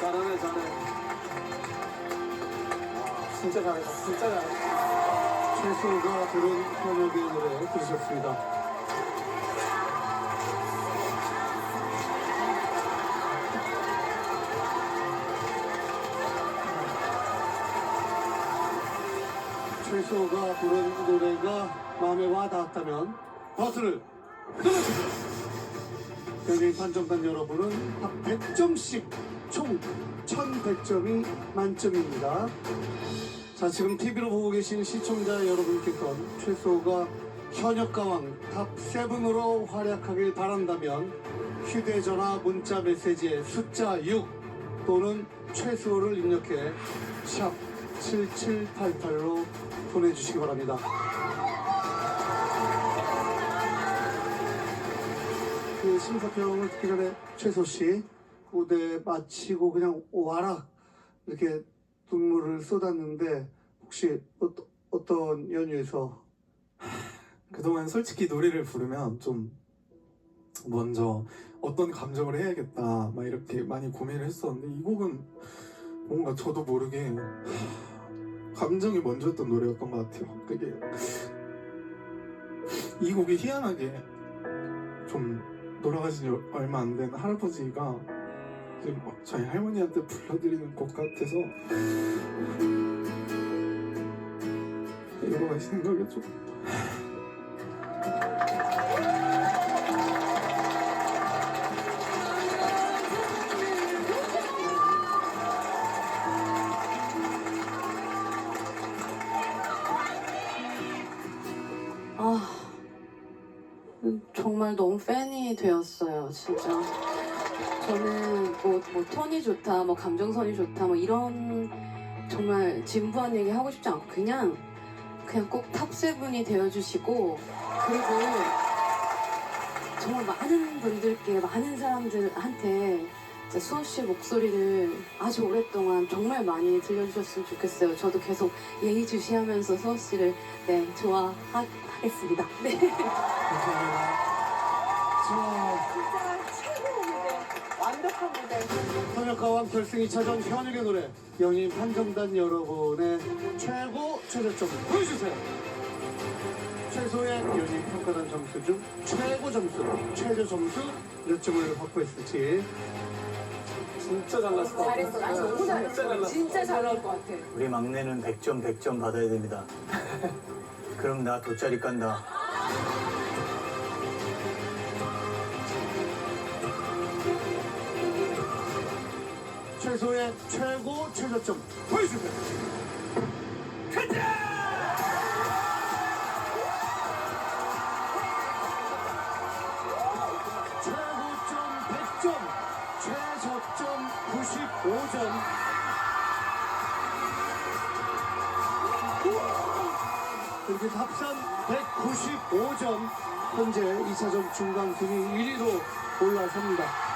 잘하네 잘해 아, 진짜 잘했어 진짜 잘했어 최수호가 부른 현역의 노래 들으셨습니다. 최수호가 부른 노래가 마음에 와 닿았다면 버튼을 눌러주세요. 연예인 판정단 여러분은 각 100점씩 총 1100점이 만점입니다. 자, 지금 TV로 보고 계신 시청자 여러분께서는 최소가 현역 가왕 탑7으로 활약하길 바란다면 휴대전화 문자 메시지에 숫자 6 또는 최소를 입력해 샵 7788로 보내주시기 바랍니다. 그 심사평을 듣기 전에 최소 씨 무대 마치고 그냥 와라 이렇게 눈물을 쏟았는데 혹시 어떠, 어떤 연유에서 그동안 솔직히 노래를 부르면 좀 먼저 어떤 감정을 해야겠다 막 이렇게 많이 고민을 했었는데 이 곡은 뭔가 저도 모르게 감정이 먼저였던 노래였던 것 같아요. 그게 이 곡이 희한하게 좀 돌아가신 지 얼마 안 된 할아버지가 지금 저희 할머니한테 불러드리는 곡 같아서 여러 가지 생각이 좀 아, 음, 정말 너무 팬이 되었어요, 진짜. 저는 뭐, 뭐 톤이 좋다, 뭐 감정선이 좋다, 뭐 이런 정말 진부한 얘기 하고 싶지 않고 그냥 그냥 꼭 탑세븐이 되어주시고 그리고 정말 많은 분들께 많은 사람들한테 진짜 수호 씨의 목소리를 아주 오랫동안 정말 많이 들려주셨으면 좋겠어요. 저도 계속 예의주시하면서 수호 씨를 네 좋아하겠습니다. 네. 감사합니다. 자, 진짜 최고 완벽한 무대. 현역가왕 결승 2차전 현역의 노래 연인 판정단 여러분의 최고 최저점 보여주세요. 최소의 연인 평가단 점수 중 최고 점수, 최저 점수 몇 점을 확보했을지 진짜 잘났어. 잘했어. 나 너무 잘했어. 진짜 잘 나올 것 같아. 우리 막내는 100점 100점 받아야 됩니다. 그럼 나 돗자리 깐다. 최소의 최고 최저점 보여주세요. 최고점 100점, 최저점 95점. 이렇게 합산 195점. 현재 2차전 중간 순위 1위로 올라섭니다.